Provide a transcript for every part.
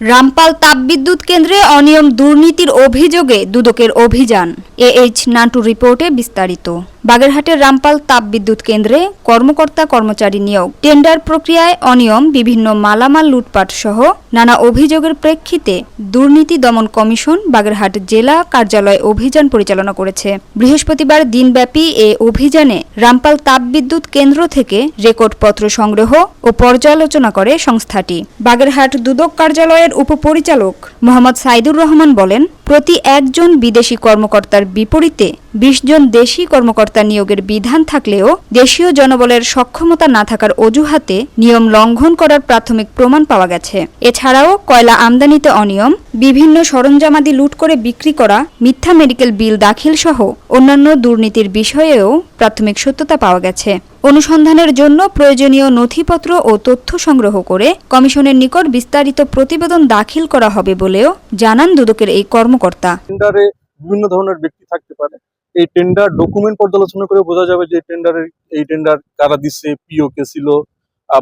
রামপাল তাপবিদ্যুৎ কেন্দ্রে অনিয়ম দুর্নীতির অভিযোগে দুদকের অভিযান। এ এইচ নান্টু রিপোর্টে বিস্তারিত। বাগেরহাটের রামপাল তাপবিদ্যুৎ কেন্দ্রে কর্মকর্তা কর্মচারী নিয়োগ। টেন্ডার প্রক্রিয়ায় অনিয়ম, বিভিন্ন মালামাল লুটপাট সহ নানা অভিযোগের প্রেক্ষিতে দুর্নীতি দমন কমিশন বাগেরহাট জেলা কার্যালয় অভিযান পরিচালনা করেছে। বৃহস্পতিবার দিনব্যাপী এ অভিযানে রামপাল তাপবিদ্যুৎ কেন্দ্র থেকে রেকর্ডপত্র সংগ্রহ ও পর্যালোচনা করে সংস্থাটি। বাগেরহাট দুদক কার্যালয়ের উপপরিচালক মোহাম্মদ সাইদুর রহমান বলেন প্রতি একজন বিদেশি কর্মকর্তার বিপরীতে বিশ জন দেশি কর্মকর্তা নিয়োগের বিধান থাকলেও দেশীয় জনবলের সক্ষমতা না থাকার অজুহাতে নিয়ম লঙ্ঘন করার প্রাথমিক প্রমাণ পাওয়া গেছে। এছাড়াও কয়লা আমদানিতে অনিয়ম, বিভিন্ন সরঞ্জামাদি লুট করে বিক্রি করা, মিথ্যা মেডিকেল বিল দাখিল সহ অন্যান্য দুর্নীতির বিষয়েও প্রাথমিক সত্যতা পাওয়া গেছে। অনুসন্ধানের জন্য প্রয়োজনীয় নথিপত্র ও তথ্য সংগ্রহ করে কমিশনের নিকট বিস্তারিত প্রতিবেদন দাখিল করা হবে বলেও জানান দুদকের এই কর্মকর্তা। টেন্ডারে বিভিন্ন ধরনের ব্যক্তি থাকতে পারে। এই টেন্ডার ডকুমেন্ট পর্যালোচনা করে বোঝা যাবে যে টেন্ডারের এই টেন্ডার কারা দিচ্ছে পিও কে ছিল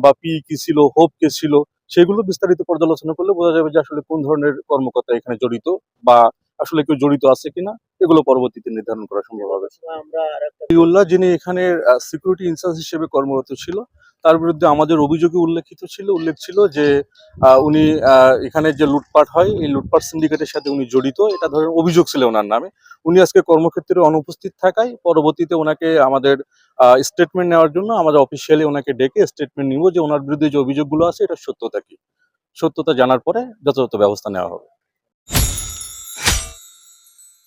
বা পি কি ছিল, হোপ কে ছিল, সেগুলো বিস্তারিত পর্যালোচনা করলে বোঝা যাবে যে আসলে কোন ধরনের কর্মকর্তা এখানে জড়িত বা আসলে কেউ জড়িত আছে কিনা। এগুলো পরবর্তীতে নির্ধারণ করা সম্ভব হবে। উল্লাহ যিনি এখানে সিকিউরিটি ইনচার্জ হিসেবে কর্মরত ছিল, তার বিরুদ্ধে আমাদের অভিযোগে উল্লেখিত ছিল, উল্লেখ ছিল যে উনি এখানে যে লুটপাট হয়, এই লুটপাট সিন্ডিকেটের সাথে উনি জড়িত, এটা ধরেন অভিযোগ ছিল ওনার নামে। উনি আজকে কর্মক্ষেত্রে অনুপস্থিত থাকায় পরবর্তীতে ওনাকে আমাদের স্টেটমেন্ট নেওয়ার জন্য আমাদের অফিসিয়ালি ওনাকে ডেকে স্টেটমেন্ট নিব যে, ওনার বিরুদ্ধে যে অভিযোগগুলো আছে, এটা সত্যতা কি? সত্যতা জানার পরে যথাযথ ব্যবস্থা নেওয়া হবে।